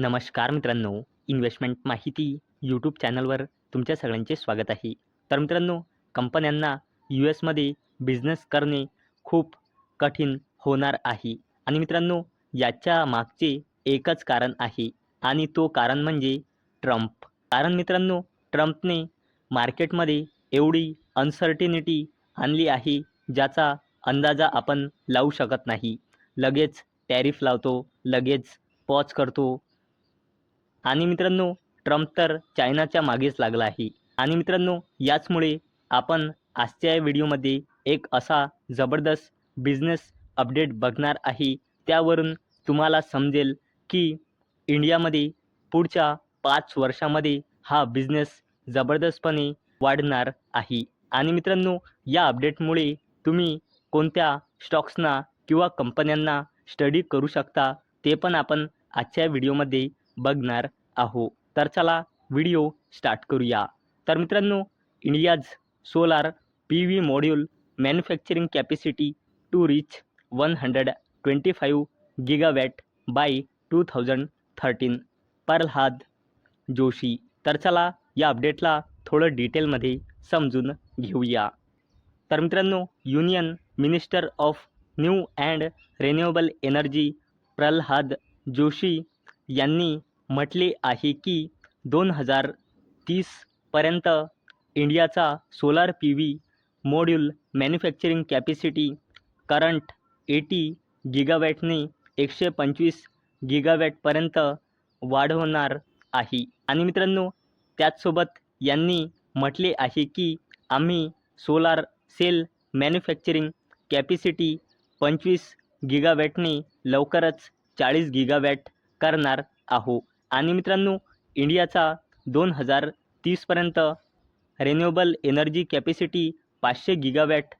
नमस्कार मित्रांनो इन्व्हेस्टमेंट माहिती यूट्यूब चॅनलवर तुमच्या सगळ्यांचे स्वागत आहे. तर मित्रांनो कंपन्यांना यू एसमध्ये बिझनेस करणे खूप कठीण होणार आहे. आणि मित्रांनो याच्या मागचे एकच कारण आहे आणि तो कारण म्हणजे ट्रम्प. कारण मित्रांनो ट्रम्पने मार्केटमध्ये एवढी अनसर्टिनिटी आणली आहे ज्याचा अंदाजा आपण लावू शकत नाही. लगेच टॅरिफ लावतो लगेच पॉज करतो आणि मित्रांनो ट्रम्प तर चायनाच्या मागेच लागला आहे. आणि मित्रांनो याचमुळे आपण आजच्या या व्हिडिओमध्ये एक असा जबरदस्त बिझनेस अपडेट बघणार आहे. त्यावरून तुम्हाला समजेल की इंडियामध्ये पुढच्या पाच वर्षामध्ये हा बिझनेस जबरदस्तपणे वाढणार आहे. आणि मित्रांनो या अपडेटमुळे तुम्ही कोणत्या स्टॉक्सना किंवा कंपन्यांना स्टडी करू शकता ते पण आपण आजच्या व्हिडिओमध्ये बघणार आहो. तर चला व्हिडिओ स्टार्ट करूया. तर मित्रांनो India's solar P V module manufacturing capacity to reach one hundred twenty five gigawatt by two thousand thirteen. Pralhad Joshi. तर चला या अपडेटला थोडं डिटेलमध्ये समजून घेऊया. तर मित्रांनो union minister of new and renewable energy Pralhad Joshi यांनी म्हटले आहे की दोन हजार तीसपर्यंत इंडियाचा solar P V module manufacturing capacity current eighty गिगावॅटने एकशे पंचवीस गिगावॅटपर्यंत वाढवणार आहे. आणि मित्रांनो त्याचसोबत यांनी म्हटले आहे की आम्ही सोलार सेल मॅन्युफॅक्चरिंग कॅपॅसिटी पंचवीस गिगावॅटने लवकरच चाळीस गिगावॅट करणार आहो आणि मित्रांनो इंडियाचा दोन हजार तीसपर्यंत रेन्युएबल एनर्जी कॅपॅसिटी पाचशे गिगावॅट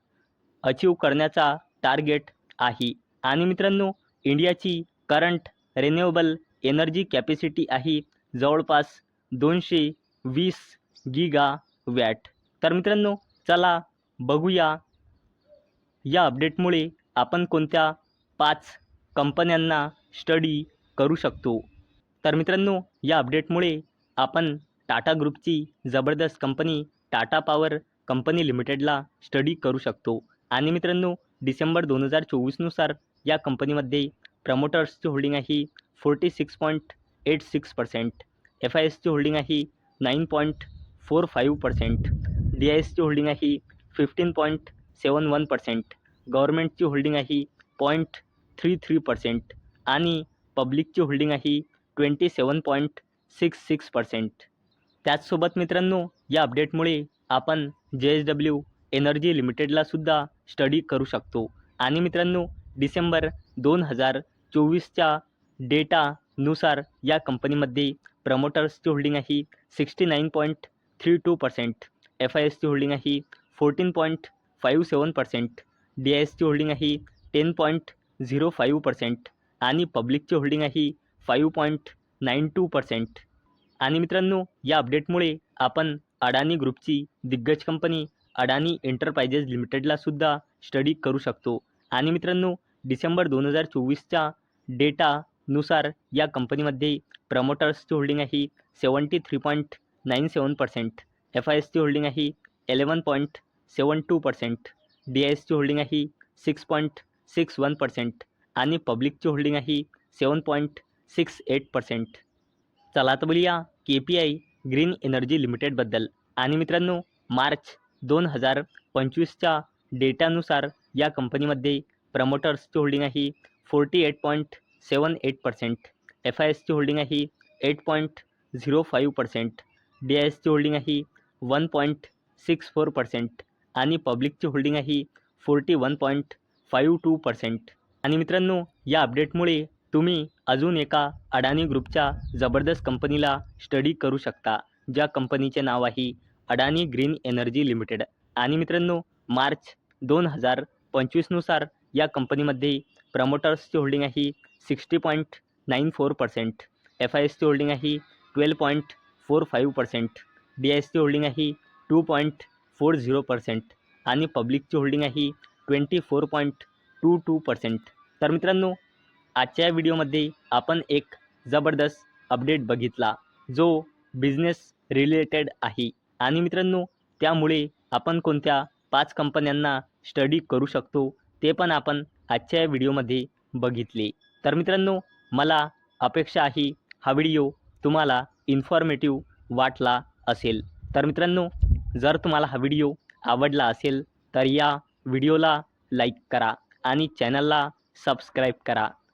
अचीव करण्याचा टार्गेट आहे. आणि मित्रांनो इंडियाची करंट रेन्युएबल एनर्जी कॅपॅसिटी आहे जवळपास दोनशे वीस गिगा वॅट तर मित्रांनो चला बघूया या अपडेटमुळे आपण कोणत्या पाच कंपन्यांना स्टडी करू शकतो. तर मित्रांनो या अपडेटमुळे आपण टाटा ग्रुपची जबरदस्त कंपनी टाटा पॉवर कंपनी लिमिटेडला स्टडी करू शकतो. आणि मित्रांनो डिसेंबर दोन हजार चोवीसनुसार या कंपनीमध्ये प्रमोटर्सची होल्डिंग आहे forty six point eight six percent F I एसची होल्डिंग आहे nine point four five percent D I एसची होल्डिंग आहे fifteen point seven one percent गव्हर्मेंटची holding आहे पॉईंट थ्री थ्री पर्सेंट आणि पब्लिकची होल्डिंग आहे twenty seven point six six percent त्याचसोबत मित्रांनो या अपडेटमुळे आपण जे एस डब्ल्यू एनर्जी लिमिटेडलासुद्धा स्टडी करू शकतो. आणि मित्रांनो डिसेंबर दोन हजार चोवीसच्या डेटानुसार या कंपनीमध्ये प्रमोटर्सची होल्डिंग आहे sixty nine point three two percent F I एसची होल्डिंग आहे fourteen point five seven percent D I एसची होल्डिंग आहे ten point zero five percent आणि पब्लिकची होल्डिंग आहे five point nine two percent आणि मित्रांनो या अपडेटमुळे आपण अडानी ग्रुपची दिग्गज कंपनी अडानी एंटरप्राइजेस लिमिटेडलासुद्धा स्टडी करू शकतो. आणि मित्रांनो डिसेंबर दोन हजार चोवीसच्या डेटानुसार या कंपनीमध्ये प्रमोटर्सची होल्डिंग आहे seventy three point nine seven percent F I एसची होल्डिंग आहे eleven point seven two percent D I एसची होल्डिंग आहे six point six one percent आणि पब्लिकची होल्डिंग आहे seven point six eight percent. चला तर बोलूया K P I green energy लिमिटेडबद्दल आणि मित्रांनो मार्च दोन हजार पंचवीसच्या डेटानुसार या कंपनीमध्ये प्रमोटर्सची होल्डिंग आहे forty eight point seven eight percent. F I एसची होल्डिंग आहे eight point zero five percent. D I एसची होल्डिंग आहे one point six four percent. आणि पब्लिकची होल्डिंग आहे forty one point five two percent. आणि मित्रांनो या अपडेटमुळे तुम्ही अजून एका अडानी ग्रुपच्या जबरदस्त कंपनीला स्टडी करू शकता ज्या कंपनीचे नाव आहे अडानी ग्रीन एनर्जी लिमिटेड. आणि मित्रांनो मार्च दोन हजार पंचवीसनुसार या कंपनीमध्ये प्रमोटर्सची होल्डिंग आहे sixty point nine four percent F I एसची होल्डिंग आहे twelve point four five percent D I एसची होल्डिंग आहे two point four zero percent आणि पब्लिकची होल्डिंग आहे twenty four point two two percent. तर मित्रांनो आजच्या व्हिडिओमध्ये आपण एक जबरदस्त अपडेट बघितला जो बिझनेस रिलेटेड आहे. आणि मित्रांनो त्यामुळे आपण कोणत्या पाच कंपन्यांना स्टडी करू शकतो ते पण आपण आजच्या या व्हिडिओमध्ये बघितले. तर मित्रांनो मला अपेक्षा आहे हा व्हिडिओ तुम्हाला इन्फॉर्मेटिव्ह वाटला असेल. तर मित्रांनो जर तुम्हाला हा व्हिडिओ आवडला असेल तर या व्हिडिओला लाईक करा आणि चॅनलला सबस्क्राईब करा.